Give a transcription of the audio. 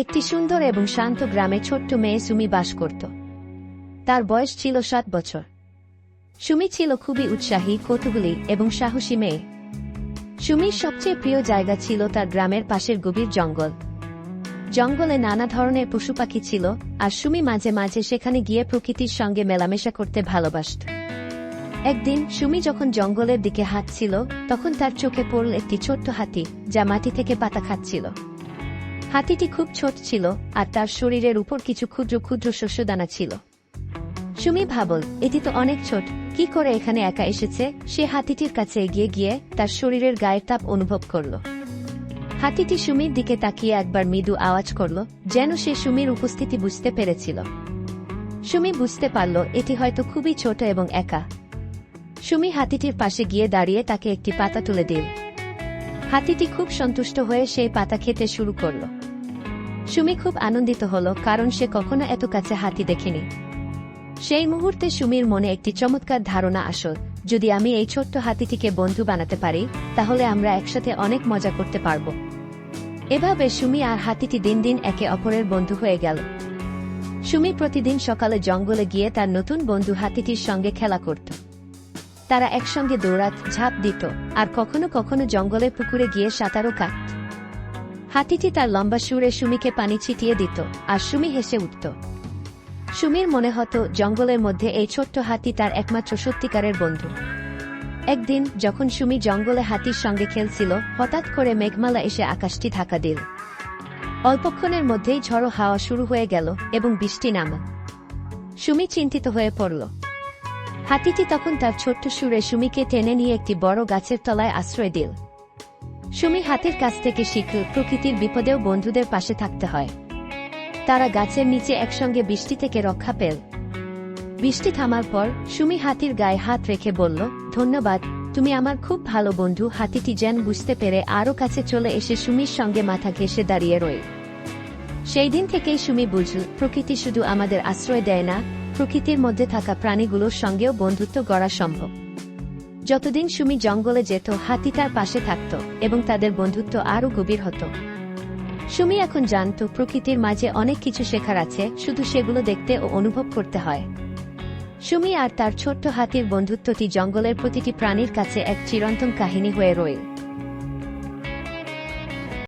একটি সুন্দর এবং শান্ত গ্রামে ছোট্ট মেয়ে সুমি বাস করত। তার বয়স ছিল সাত বছর। সুমি ছিল খুবই উৎসাহী, কৌতূহলী এবং সাহসী মেয়ে। সুমির সবচেয়ে প্রিয় জায়গা ছিল তার গ্রামের পাশের গভীর জঙ্গল। জঙ্গলে নানা ধরনের পশু পাখি ছিল, আর সুমি মাঝে মাঝে সেখানে গিয়ে প্রকৃতির সঙ্গে মেলামেশা করতে ভালোবাসত। একদিন সুমি যখন জঙ্গলের দিকে হাঁটছিল, তখন তার চোখে পড়ল একটি ছোট্ট হাতি, যা মাটি থেকে পাতা খাচ্ছিল। হাতিটি খুব ছোট ছিল, আর তার শরীরের উপর কিছু ক্ষুদ্র ক্ষুদ্র শস্যদানা ছিল। সুমি ভাবল, এটি তো অনেক ছোট, কি করে এখানে একা এসেছে? সে হাতিটির কাছে এগিয়ে গিয়ে তার শরীরের গায়ের তাপ অনুভব করল। হাতিটি সুমির দিকে তাকিয়ে একবার মৃদু আওয়াজ করল, যেন সে সুমির উপস্থিতি বুঝতে পেরেছিল। সুমি বুঝতে পারল, এটি হয়তো খুবই ছোট এবং একা। সুমি হাতিটির পাশে গিয়ে দাঁড়িয়ে তাকে একটি পাতা তুলে দিল। হাতিটি খুব সন্তুষ্ট হয়ে সেই পাতা খেতে শুরু করল। সুমি খুব আনন্দিত হল কারণ সে কখনো এত কাছে হাতি দেখেনি। সেই মুহূর্তে সুমির মনে একটি চমৎকার ধারণা আসল, যদি আমি এই ছোট্ট হাতিটিকে বন্ধু বানাতে পারি, তাহলে আমরা একসাথে অনেক মজা করতে পারব। এভাবে সুমি আর হাতিটি দিন দিন একে অপরের বন্ধু হয়ে গেল। সুমি প্রতিদিন সকালে জঙ্গলে গিয়ে তার নতুন বন্ধু হাতিটির সঙ্গে খেলা করত। তারা একসঙ্গে দৌড়াত, ঝাঁপ দিত, আর কখনো কখনো জঙ্গলে পুকুরে গিয়ে সাঁতারও কাটত। হাতিটি তার লম্বা সুরে সুমিকে পানি ছিটিয়ে দিত, আর সুমি হেসে উঠত। সুমির মনে হতো, জঙ্গলের মধ্যে এই ছোট্ট হাতি তার একমাত্র সত্যিকারের বন্ধু। একদিন, যখন সুমি জঙ্গলে হাতির সঙ্গে খেলছিল, হঠাৎ করে মেঘমালা এসে আকাশটি ঢাকা দিল। অল্পক্ষণের মধ্যেই ঝড়ো হাওয়া শুরু হয়ে গেল এবং বৃষ্টি নামল সুমি চিন্তিত হয়ে পড়ল। হাতিটি তখন তার ছোট্ট সুরে সুমিকে টেনে নিয়ে একটি বড় গাছের তলায় আশ্রয় দিল। সুমি হাতির কাছ থেকে শিখল প্রকৃতির বিপদেও বন্ধুদের পাশে থাকতে হয়। তারা গাছের নিচে একসঙ্গে বৃষ্টি থেকে রক্ষা পেল। বৃষ্টি থামার পর সুমি হাতির গায়ে হাত রেখে বলল, ধন্যবাদ, তুমি আমার খুব ভালো বন্ধু। হাতিটি যেন বুঝতে পেরে আরও কাছে চলে এসে সুমির সঙ্গে মাথা ঘেসে দাঁড়িয়ে রয়ে সেই দিন থেকেই সুমি বুঝল, প্রকৃতি শুধু আমাদের আশ্রয় দেয় না, প্রকৃতির মধ্যে থাকা প্রাণীগুলোর সঙ্গেও বন্ধুত্ব গড়া সম্ভব। যতদিন সুমি জঙ্গলে যেত, হাতি তার পাশে থাকত এবং তাদের বন্ধুত্ব আরও গভীর হতো। সুমি এখন জানত, প্রকৃতির মাঝে অনেক কিছু শেখার আছে, শুধু সেগুলো দেখতে ও অনুভব করতে হয়। সুমি আর তার ছোট্ট হাতির বন্ধুত্বটি জঙ্গলের প্রতিটি প্রাণীর কাছে এক চিরন্তন কাহিনী হয়ে রইল